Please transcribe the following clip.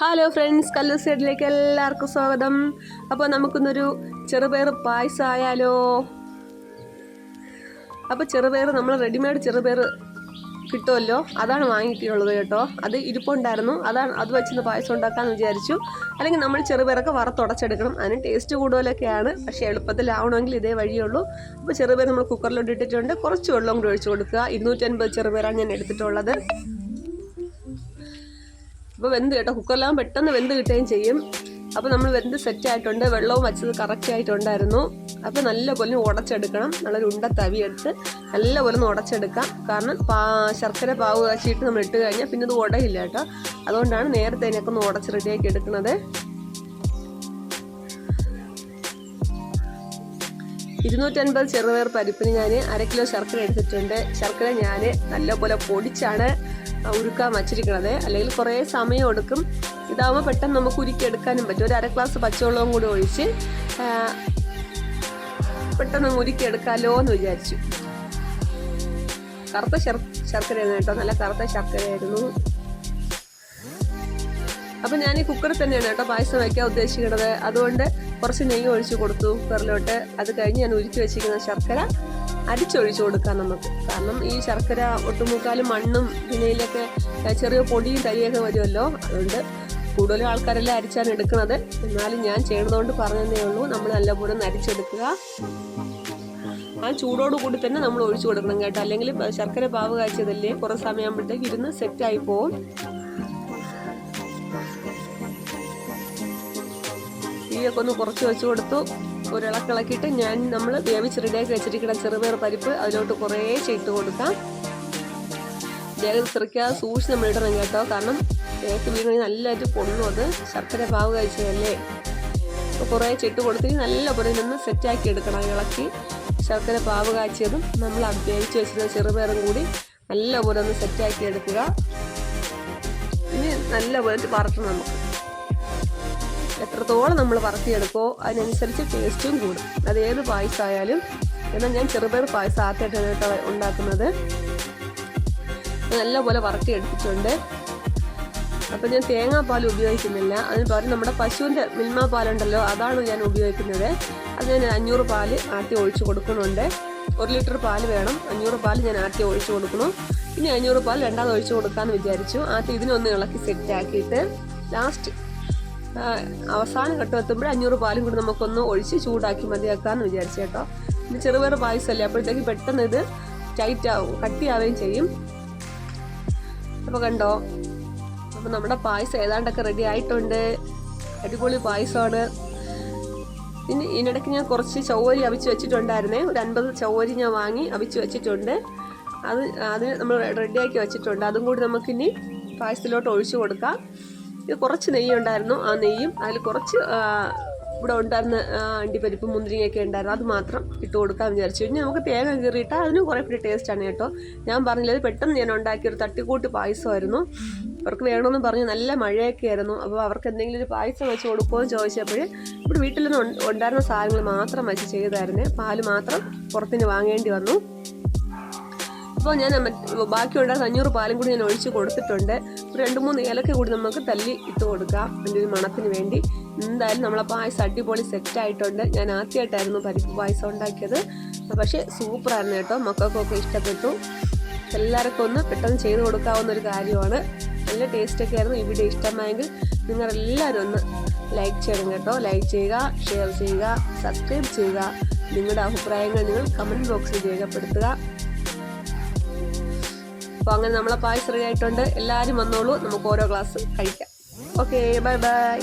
Hello friends കല്ലു സൈഡിലേക്ക് എല്ലാവർക്കും സ്വാഗതം. അപ്പോൾ നമുക്കിന്നൊരു ചെറുപയർ പായസമായാലോ? അപ്പോൾ ചെറുപയർ നമ്മൾ റെഡിമെയ്ഡ് ചെറുപയർ കിട്ടുമല്ലോ? അതാണ് വാങ്ങിയിട്ടുള്ളത് കേട്ടോ. അത് ഇരിപ്പുണ്ടായിരുന്നു. അതാണ് അത് വെച്ചിന്ന് പായസം ഉണ്ടാക്കാമെന്ന് വിചാരിച്ചു. അല്ലെങ്കിൽ നമ്മൾ ചെറുപയറൊക്കെ വറുത്തുടച്ചെടുക്കണം അതിന് ടേസ്റ്റ് കൂടുതലൊക്കെയാണ്. പക്ഷേ എളുപ്പത്തിലാവണമെങ്കിൽ ഇതേ വഴിയുള്ളൂ. അപ്പോൾ ചെറുപയർ നമ്മൾ കുക്കറിലോട്ട് ഇട്ടിട്ടുണ്ട്. കുറച്ച് വെള്ളം കൂടി ഒഴിച്ചു കൊടുക്കുക. ഇരുന്നൂറ്റൻപത് ചെറുപയറാണ് ഞാൻ എടുത്തിട്ടുള്ളത്. അപ്പോൾ വെന്ത് കേട്ടോ. കുക്കറിലാകുമ്പോൾ പെട്ടെന്ന് വെന്ത് കിട്ടുകയും ചെയ്യും. അപ്പോൾ നമ്മൾ വെന്ത് സെറ്റ് ആയിട്ടുണ്ട്. വെള്ളവും വച്ചത് കറക്റ്റ് ആയിട്ടുണ്ടായിരുന്നു. അപ്പോൾ നല്ലപോലെ ഉടച്ചെടുക്കണം. നല്ലൊരു ഉണ്ട തവി എടുത്ത് നല്ലപോലെ ഒന്ന് ഉടച്ചെടുക്കാം. കാരണം പാ ശർക്കര പാവ് കാച്ചിട്ട് നമ്മൾ ഇട്ട് കഴിഞ്ഞാൽ പിന്നെ അത് ഉടയില്ല കേട്ടോ. അതുകൊണ്ടാണ് നേരത്തെ ഇതിനൊക്കെ ഒന്ന് ഉടച്ച് റെഡിയാക്കി എടുക്കുന്നത്. ഇരുന്നൂറ്റൻപത് ചെറുപയർ പരിപ്പിന് ഞാൻ അര കിലോ ശർക്കര എടുത്തിട്ടുണ്ട്. ശർക്കര ഞാൻ നല്ലപോലെ പൊടിച്ചാണ് ഉരുക്കാൻ വച്ചിരിക്കണത്. അല്ലെങ്കിൽ കുറേ സമയം എടുക്കും. ഇതാവുമ്പോൾ പെട്ടെന്ന് നമുക്ക് ഉരുക്കിയെടുക്കാനും പറ്റും. ഒരു അര ഗ്ലാസ് പച്ചവെള്ളവും കൂടി ഒഴിച്ച് പെട്ടെന്ന് ഉരുക്കിയെടുക്കാമല്ലോ എന്ന് വിചാരിച്ചു. കറുത്ത ശർ ശർക്കരയായിരുന്നു കേട്ടോ. നല്ല കറുത്ത ശർക്കരയായിരുന്നു. അപ്പം ഞാൻ ഈ കുക്കറിൽ തന്നെയാണ് കേട്ടോ പായസം വയ്ക്കാൻ ഉദ്ദേശിക്കുന്നത് അതുകൊണ്ട് കുറച്ച് നെയ്യ് ഒഴിച്ച് കൊടുത്തു കുക്കറിലോട്ട് അത് കഴിഞ്ഞ് ഞാൻ ഉരുക്കി വെച്ചിരിക്കുന്ന ശർക്കര അരിച്ചൊഴിച്ചു കൊടുക്കാം നമുക്ക്. കാരണം ഈ ശർക്കര ഒട്ടുമുക്കാലും മണ്ണും പിന്നയിലൊക്കെ ചെറിയ പൊടിയും തരിയൊക്കെ വരുമല്ലോ. അതുകൊണ്ട് കൂടുതലും ആൾക്കാരെല്ലാം അരിച്ചാണ് എടുക്കുന്നത്. എന്നാലും ഞാൻ ചെയ്യണതുകൊണ്ട് പറഞ്ഞതേ ഉള്ളൂ. നമ്മൾ നല്ലപോലെ ഒന്ന് അരിച്ചെടുക്കുക ആ ചൂടോട് കൂടി തന്നെ നമ്മൾ ഒഴിച്ചു കൊടുക്കണം കേട്ടോ. അല്ലെങ്കിൽ ശർക്കര പാവ് കാഴ്ചതല്ലേ കുറേ സമയമാകുമ്പോഴത്തേക്ക് ഇരുന്ന് സെറ്റായി പോകും തീയൊക്കെ ഒന്ന് കുറച്ച് വെച്ച് കൊടുത്തു. ഒരു ഇളക്കിളക്കിയിട്ട് ഞാൻ നമ്മൾ വേവിച്ച് റെഡിയാക്കി വെച്ചിരിക്കുന്ന ചെറുപയർ പരിപ്പ് അതിലോട്ട് കുറേ ചെയ്ത് കൊടുക്കാം. വേഗം ചെറുക്കാതെ സൂക്ഷിച്ച് നമ്മൾ ഇടണം കേട്ടോ. കാരണം തേക്ക് വീണെങ്കിൽ നല്ലതായിട്ട് പൊണ്ണു അത്. ശർക്കര പാവ് കഴിച്ചതല്ലേ? അപ്പോൾ കുറേ ചിട്ട് കൊടുത്തിട്ട് നല്ലപോലെ നിന്ന് സെറ്റാക്കി എടുക്കണം ഇളക്കി. ശർക്കര പാവ് കാച്ചിയതും നമ്മൾ വേവിച്ച് വെച്ചിരുന്ന ചെറുപയറും കൂടി നല്ലപോലെ ഒന്ന് സെറ്റാക്കി എടുക്കുക. ഇനി നല്ല പോലെ വറക്കണം നമുക്ക്. എത്രത്തോളം നമ്മൾ വറുത്തിയെടുക്കോ അതിനനുസരിച്ച് ടേസ്റ്റും കൂടും. അത് ഏത് പായസമായാലും. എന്നാൽ ഞാൻ ചെറുപയർ പായസം ആദ്യമായിട്ടാണ് ഉണ്ടാക്കുന്നത്. നല്ലപോലെ വറുത്തി എടുത്തിട്ടുണ്ട് അപ്പം ഞാൻ തേങ്ങാപ്പാൽ ഉപയോഗിക്കുന്നില്ല. അതിന് പകരം നമ്മുടെ പശുവിന്റെ മിൽമ പാലുണ്ടല്ലോ അതാണ് ഞാൻ ഉപയോഗിക്കുന്നത്. അത് ഞാൻ അഞ്ഞൂറ് പാൽ ആട്ടി ഒഴിച്ച് കൊടുക്കുന്നുണ്ട്. ഒരു ലിറ്റർ പാൽ വേണം. അഞ്ഞൂറ് പാൽ ഞാൻ ആട്ടി ഒഴിച്ച് കൊടുക്കണം ഇനി അഞ്ഞൂറ് പാൽ രണ്ടാമത് ഒഴിച്ചു കൊടുക്കാമെന്ന് വിചാരിച്ചു. ആട്ടി ഇതിനൊന്ന് ഇളക്കി സെറ്റ് ആക്കിയിട്ട് ലാസ്റ്റ് അവസാനം ഘട്ടം എത്തുമ്പോൾ അഞ്ഞൂറ് പാലും കൂടി നമുക്കൊന്ന് ഒഴിച്ച് ചൂടാക്കി മതിയാക്കാമെന്ന് വിചാരിച്ചു കേട്ടോ. ഇത് ചെറുപയർ പായസമല്ലേ അപ്പോഴത്തേക്ക് പെട്ടെന്ന് ഇത് ടൈറ്റ് ആവും കട്ടിയാവുകയും ചെയ്യും. അപ്പോൾ കണ്ടോ അപ്പോൾ നമ്മുടെ പായസം ഏതാണ്ടൊക്കെ റെഡി ആയിട്ടുണ്ട്. അടിപൊളി പായസമാണ്. ഇനി ഇതിനിടയ്ക്ക് ഞാൻ കുറച്ച് ചവ്വരി അവിച്ച് വെച്ചിട്ടുണ്ടായിരുന്നേ. ഒരു അൻപത് ചവ്വരി ഞാൻ വാങ്ങി അവിച്ച് വെച്ചിട്ടുണ്ട്. അത് അതിന് നമ്മൾ റെഡിയാക്കി വെച്ചിട്ടുണ്ട്. അതും കൂടി നമുക്കിനി പായസത്തിലോട്ട് ഒഴിച്ചു കൊടുക്കാം. ഇത് കുറച്ച് നെയ്യ് ഉണ്ടായിരുന്നു. ആ നെയ്യും അതിൽ കുറച്ച് ഇവിടെ ഉണ്ടായിരുന്ന അണ്ടിപ്പരിപ്പ് മുന്തിരിങ്ങയൊക്കെ ഉണ്ടായിരുന്നു. അത് മാത്രം ഇട്ട് കൊടുക്കാൻ വിചാരിച്ചു. കഴിഞ്ഞാൽ നമുക്ക് തേങ്ങ കീറിയിട്ട് അതിനും കുറേ കൂടി ടേസ്റ്റാണ് കേട്ടോ. ഞാൻ പറഞ്ഞില്ല പെട്ടെന്ന് ഞാൻ ഉണ്ടാക്കിയ ഒരു തട്ടിക്കൂട്ട് പായസമായിരുന്നു. അവർക്ക് വേണമെന്ന് പറഞ്ഞ് നല്ല മഴയൊക്കെ ആയിരുന്നു. അപ്പോൾ അവർക്ക് എന്തെങ്കിലും ഒരു പായസം വെച്ച് കൊടുക്കുമോ ചോദിച്ചപ്പോൾ ഇവിടെ വീട്ടിൽ നിന്ന് ഉണ്ടായിരുന്ന സാധനങ്ങൾ മാത്രം വെച്ച് ചെയ്തായിരുന്നേ. പാൽ മാത്രം പുറത്തിന് വാങ്ങേണ്ടി വന്നു. അപ്പോൾ ഞാൻ ബാക്കി ഉണ്ടായിരുന്ന അഞ്ഞൂറ് പാലും കൂടി ഞാൻ ഒഴിച്ച് കൊടുത്തിട്ടുണ്ട്. രണ്ട് മൂന്ന് ഏലക്ക കൂടി നമുക്ക് തല്ലി ഇട്ട് കൊടുക്കാം. അതിന്റെ ഒരു മണത്തിന് വേണ്ടി. എന്തായാലും നമ്മളെ പായസം അടിപൊളി സെറ്റ് ആയിട്ടുണ്ട്. ഞാൻ ആദ്യമായിട്ടായിരുന്നു പരിപ്പ് പായസം ഉണ്ടാക്കിയത്. പക്ഷേ സൂപ്പറായിരുന്നു കേട്ടോ. മക്കൾക്കൊക്കെ ഇഷ്ടപ്പെട്ടു. എല്ലാവർക്കും ഒന്ന് പെട്ടെന്ന് ചെയ്ത് കൊടുക്കാവുന്ന ഒരു കാര്യമാണ്. നല്ല ടേസ്റ്റൊക്കെ ആയിരുന്നു. ഈ വീഡിയോ ഇഷ്ടമായെങ്കിൽ നിങ്ങളെല്ലാവരും ഒന്ന് ലൈക്ക് ചെയ്യണം കേട്ടോ. ലൈക്ക് ചെയ്യുക ഷെയർ ചെയ്യുക സബ്സ്ക്രൈബ് ചെയ്യുക. നിങ്ങളുടെ അഭിപ്രായങ്ങൾ നിങ്ങൾ കമന്റ് ബോക്സിൽ രേഖപ്പെടുത്തുക. അപ്പോൾ അങ്ങനെ നമ്മളെ പായസം റെഡി ആയിട്ടുണ്ട്. എല്ലാവരും വന്നോളൂ. നമുക്ക് ഓരോ ഗ്ലാസ് കഴിക്കാം. Okay bye bye